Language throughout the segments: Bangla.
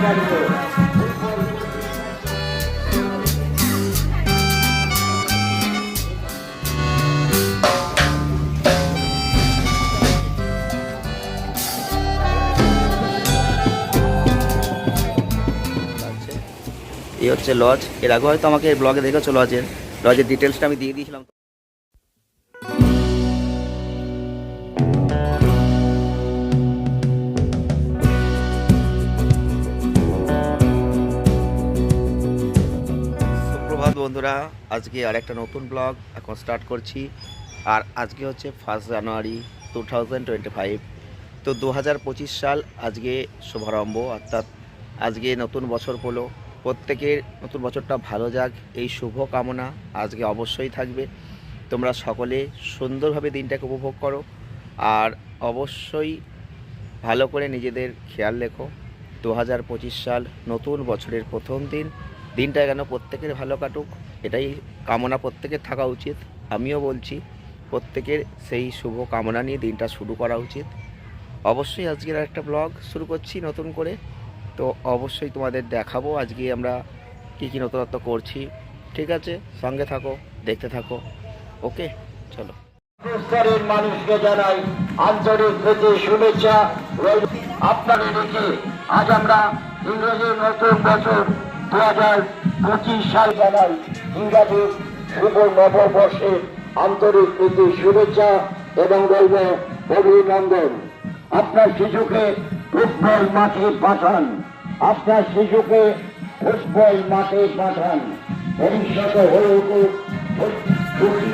এই হচ্ছে লজ। এর আগে হয়তো আমাকে ব্লগে দেখেছ লজের। লজের ডিটেলসটা আমি দিয়ে দিয়েছিলাম। সুপ্রভাত বন্ধুরা। আজকে আর একটা নতুন ব্লগ এখন স্টার্ট করছি। আর আজকে হচ্ছে ফার্স্ট জানুয়ারি টু তো দু হাজার পঁচিশ সাল আজকে শুভারম্ভ, অর্থাৎ আজকে নতুন বছর পড়ল প্রত্যেকের নতুন বছরটা ভালো যাক, এই শুভ কামনা আজকে অবশ্যই থাকবে। তোমরা সকলে সুন্দরভাবে দিনটাকে উপভোগ করো। আর অবশ্যই ভালো করে নিজেদের খেয়াল রেখো। দু হাজার পঁচিশ সাল নতুন বছরের প্রথম দিন। দিনটা যেন প্রত্যেকের ভালো কাটুক, এটাই কামনা প্রত্যেকের থাকা উচিত। আমিও বলছি, প্রত্যেকের সেই শুভ কামনা নিয়ে দিনটা শুরু করা উচিত। অবশ্যই আজকের একটা ব্লগ শুরু করছি নতুন করে। তো অবশ্যই তোমাদের দেখাবো আজকে আমরা কী কী নতুনত্ব করছি। ঠিক আছে, সঙ্গে থাকো, দেখতে থাকো। ওকে, চলো। স্তরের মানুষকে জানাই শুভেচ্ছা। আপনাদের আজ আমরা ইংরেজির নতুন বছর দু পঁচিশ সাল জানাই ইংরাজি শুভ নববর্ষে আন্তরিক প্রীতি, শুভেচ্ছা এবং রইল অভিনন্দন। আপনার শিশুকে ফুটবল মাঠে পাঠান। আপনার শিশুকে ফুটবল মাঠে পাঠান। ভবিষ্যতে হয়ে উঠুক খুশি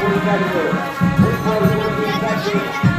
ভর্তি ফুটবল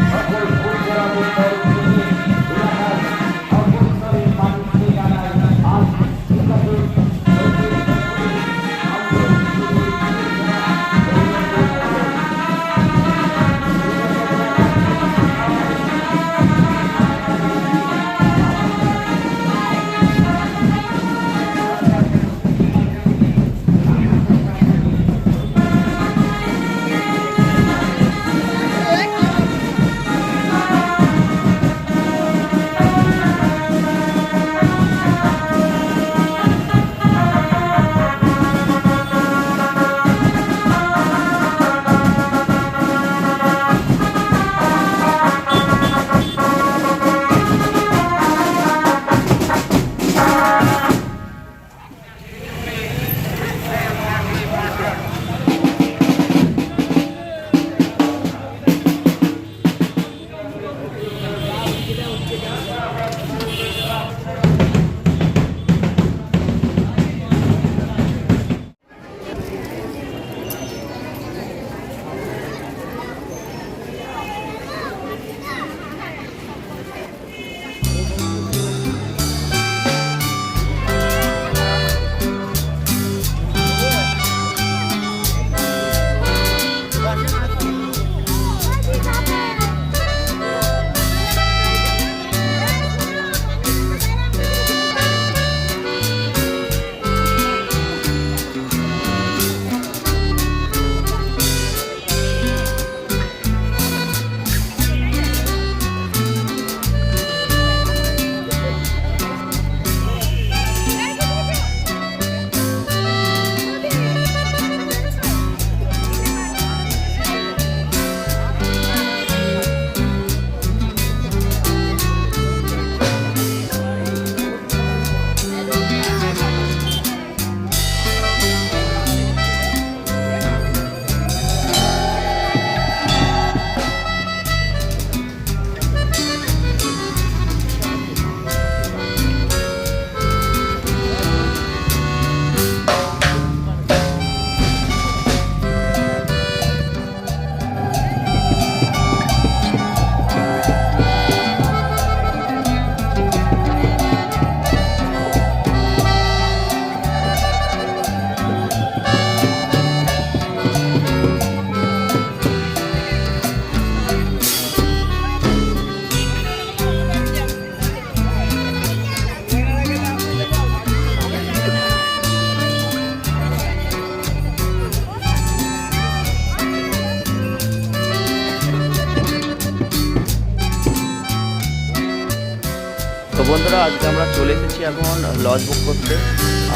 বন্ধুরা, আজকে আমরা চলে এসেছি এখন লজ বুক করতে।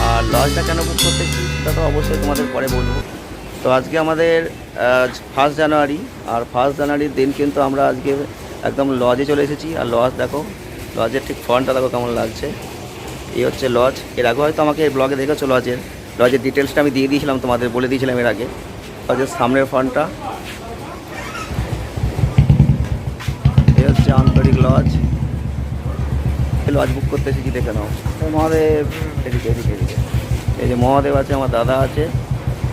আর লজটা কেন বুক করতেছি সেটা তো অবশ্যই তোমাদের পরে বলব। তো আজকে আমাদের ফার্স্ট জানুয়ারি আর ফার্স্ট জানুয়ারির দিন কিন্তু আমরা আজকে একদম লজে চলে এসেছি। আর লজ দেখো লজের ঠিক ফ্রন্টটা দেখো কেমন লাগছে। এই হচ্ছে লজ এর আগে হয়তো আমাকে ব্লগে দেখেছ লজের লজের ডিটেলসটা আমি দিয়ে দিয়েছিলাম তোমাদের, বলে দিয়েছিলাম এর আগে। লজের সামনের ফ্রন্টটা এই হচ্ছে আন্তরিক লজ লজ বুক করতে এসেছি, দেখে নাও। মহাদেব, এদিকে এদিকে এদিকে। এই যে মহাদেব আছে, আমার দাদা আছে।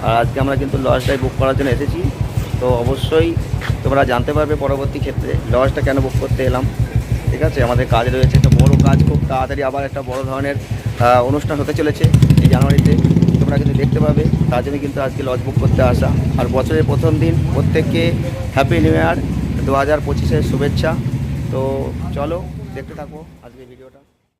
আর আজকে আমরা কিন্তু লজটাই বুক করার জন্য এসেছি। তো অবশ্যই তোমরা জানতে পারবে পরবর্তী ক্ষেত্রে লজটা কেন বুক করতে এলাম। ঠিক আছে? আমাদের কাজ রয়েছে একটা বড় কাজ খুব তাড়াতাড়ি আবার একটা বড় ধরনের অনুষ্ঠান হতে চলেছে এই জানুয়ারিতে। তোমরা কিন্তু দেখতে পাবে, তার জন্য কিন্তু আজকে লজ বুক করতে আসা। আর বছরের প্রথম দিন প্রত্যেককে হ্যাপি নিউ ইয়ার দু হাজার পঁচিশের শুভেচ্ছা। তো চলো দেখতে থাকো আজকে ভিডিওটা।